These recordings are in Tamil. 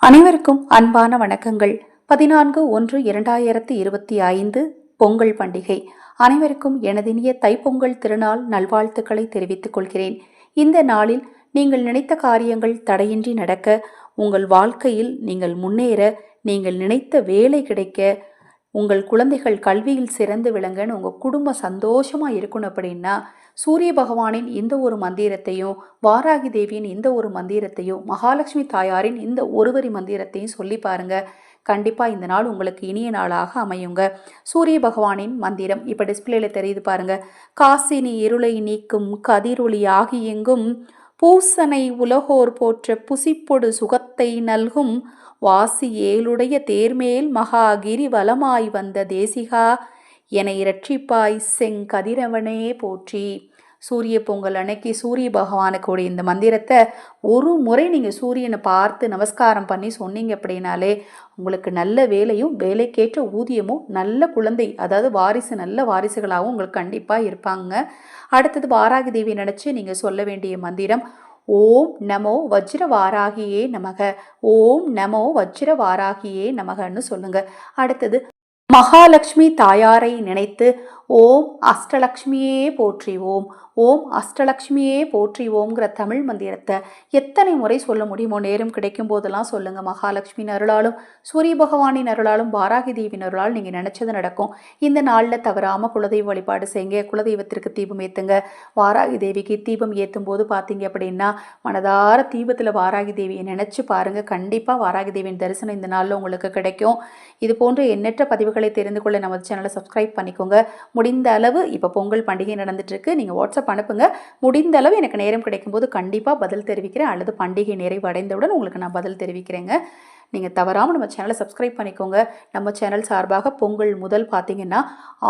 அனைவருக்கும் அன்பான வணக்கங்கள். பதினான்கு ஒன்று இரண்டாயிரத்தி இருபத்தி ஐந்து பொங்கல் பண்டிகை. அனைவருக்கும் எனதினிய தைப்பொங்கல் திருநாள் நல்வாழ்த்துக்களை தெரிவித்துக் கொள்கிறேன். இந்த நாளில் நீங்கள் நினைத்த காரியங்கள் தடையின்றி நடக்க உங்கள் வாழ்க்கையில் நீங்கள் முன்னேற நீங்கள் நினைத்த வேலை கிடைக்க உங்கள் குழந்தைகள் கல்வியில் சிறந்து விளங்கன்னு உங்கள் குடும்பம் சந்தோஷமாக இருக்கணும் அப்படின்னா சூரிய பகவானின் இந்த ஒரு மந்திரத்தையும் வாராகி தேவியின் இந்த ஒரு மந்திரத்தையும் மகாலட்சுமி தாயாரின் இந்த ஒருவரி மந்திரத்தையும் சொல்லி பாருங்க. கண்டிப்பாக இந்த நாள் உங்களுக்கு இனிய நாளாக அமையுங்க. சூரிய பகவானின் மந்திரம் இப்போ டிஸ்பிளேல தெரியுது பாருங்க. காசினி இருளை நீக்கும் கதிரொளி ஆகி எங்கும் பூசனை உலகோர் போற்ற புசிப்பொடு சுகத்தை நல்கும் வாசி ஏழுடைய தேர்மேல் மகாகிரி வலமாய் வந்த தேசிகா என இரட்சிப்பாய் செங்கதிரவனே போற்றி. சூரிய பொங்கல் அன்னைக்கு சூரிய பகவானுக்குடைய இந்த மந்திரத்தை ஒரு முறை நீங்கள் சூரியனை பார்த்து நமஸ்காரம் பண்ணி சொன்னீங்க அப்படின்னாலே உங்களுக்கு நல்ல வேலையும் வேலைக்கேற்ற ஊதியமும் நல்ல குழந்தை அதாவது வாரிசு நல்ல வாரிசுகளாகவும் உங்களுக்கு கண்டிப்பாக இருப்பாங்க. அடுத்தது வாராகி தேவி நினச்சி நீங்கள் சொல்ல வேண்டிய மந்திரம் ஓம் நமோ வஜ்ரவாராகியே நமக ஓம் நமோ வஜ்ரவாராகியே நமகன்னு சொல்லுங்க. அடுத்தது மகாலட்சுமி தாயாரை நினைத்து ஓம் அஷ்டலக்ஷ்மியே போற்றிவோம் ஓம். அஷ்டலக்ஷ்மியே போற்றி தமிழ் மந்திரத்தை எத்தனை முறை சொல்ல முடியுமோ நேரம் கிடைக்கும் போதெல்லாம் சொல்லுங்கள் மகாலட்சுமி அருளாலும் சூரிய பகவானின் அருளாலும் பாராகி தேவியின் அருளால் நீங்கள் நினச்சது நடக்கும். இந்த நாளில் தவறாமல் குலதெய்வ வழிபாடு செய்யுங்க. குலதெய்வத்திற்கு தீபம் ஏற்றுங்க வாராகி தேவிக்கு தீபம் ஏற்றும் போது பார்த்தீங்க அப்படின்னா மனதார தீபத்தில் வாராகி தேவியை நினச்சி பாருங்கள் கண்டிப்பாக வாராகி தேவியின் தரிசனம் இந்த நாளில் உங்களுக்கு கிடைக்கும். இது போன்ற எண்ணற்ற பதிவுகளை தெரிந்து கொள்ள நமது சேனலை சப்ஸ்கிரைப் பண்ணிக்கோங்க. முடிந்த அளவு இப்போ பொங்கல் பண்டிகை நடந்துட்டுருக்கு. நீங்கள் வாட்ஸ்அப் அனுப்புங்க. முடிந்த அளவு எனக்கு நேரம் கிடைக்கும்போது கண்டிப்பாக பதில் தெரிவிக்கிறேன். அல்லது பண்டிகை நிறைவடைந்தவுடன் உங்களுக்கு நான் பதில் தெரிவிக்கிறேங்க. நீங்கள் தவறாமல் நம்ம சேனலை சப்ஸ்கிரைப் பண்ணிக்கோங்க. நம்ம சேனல் சார்பாக பொங்கல் முதல் பார்த்தீங்கன்னா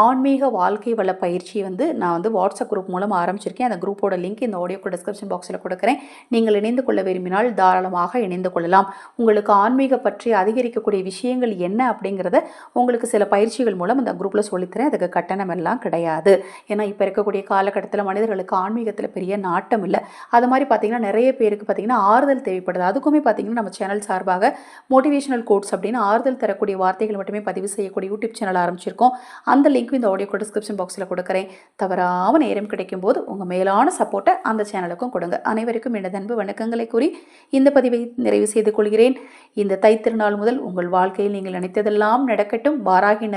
ஆன்மீக வாழ்க்கை வள பயிற்சி வந்து நான் வந்து வாட்ஸ்அப் குரூப் மூலம் ஆரம்பிச்சிருக்கேன். அந்த குரூப்போட லிங்க் இந்த ஆடியோக்கு டிஸ்கிரிப்ஷன் பாக்ஸில் கொடுக்குறேன். நீங்கள் இணைந்து கொள்ள விரும்பினால் தாராளமாக இணைந்து கொள்ளலாம். உங்களுக்கு ஆன்மீக பற்றி அதிகரிக்கக்கூடிய விஷயங்கள் என்ன அப்படிங்கிறத உங்களுக்கு சில பயிற்சிகள் மூலம் அந்த குரூப்பில் சொல்லித்தரேன். அதுக்கு கட்டணம் எல்லாம் கிடையாது. ஏன்னா இப்போ இருக்கக்கூடிய காலகட்டத்தில் மனிதர்களுக்கு ஆன்மீகத்தில் பெரிய நாட்டம் இல்லை. அது மாதிரி பார்த்தீங்கன்னா நிறைய பேருக்கு பார்த்தீங்கன்னா ஆறுதல் தேவைப்படுது. அதுக்குமே பார்த்தீங்கன்னா நம்ம சேனல் சார்பாக மோட்டிவேஷனல் கோட்ஸ் அப்படின்னு ஆறுதல் தரக்கூடிய வார்த்தைகள் மட்டுமே பதிவு செய்யக்கூடிய யூடியூப் சேனல் ஆரம்பிச்சிருக்கோம். அந்த லிங்க் இந்த ஆடியோ டிஸ்கிரிப்ஷன் பாக்ஸில் கொடுக்குறேன். தவறாமல் நேரம் கிடைக்கும் போது உங்கள் மேலான சப்போர்ட்டை அந்த சேனலுக்கும் கொடுங்க. அனைவருக்கும் எனது அன்பு வணக்கங்களை கூறி இந்த பதிவை நிறைவு செய்து கொள்கிறேன். இந்த தைத்திருநாள் முதல் உங்கள் வாழ்க்கையில் நீங்கள் நினைத்ததெல்லாம் நடக்கட்டும். வாராகி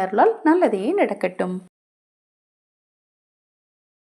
நல்லதே நடக்கட்டும்.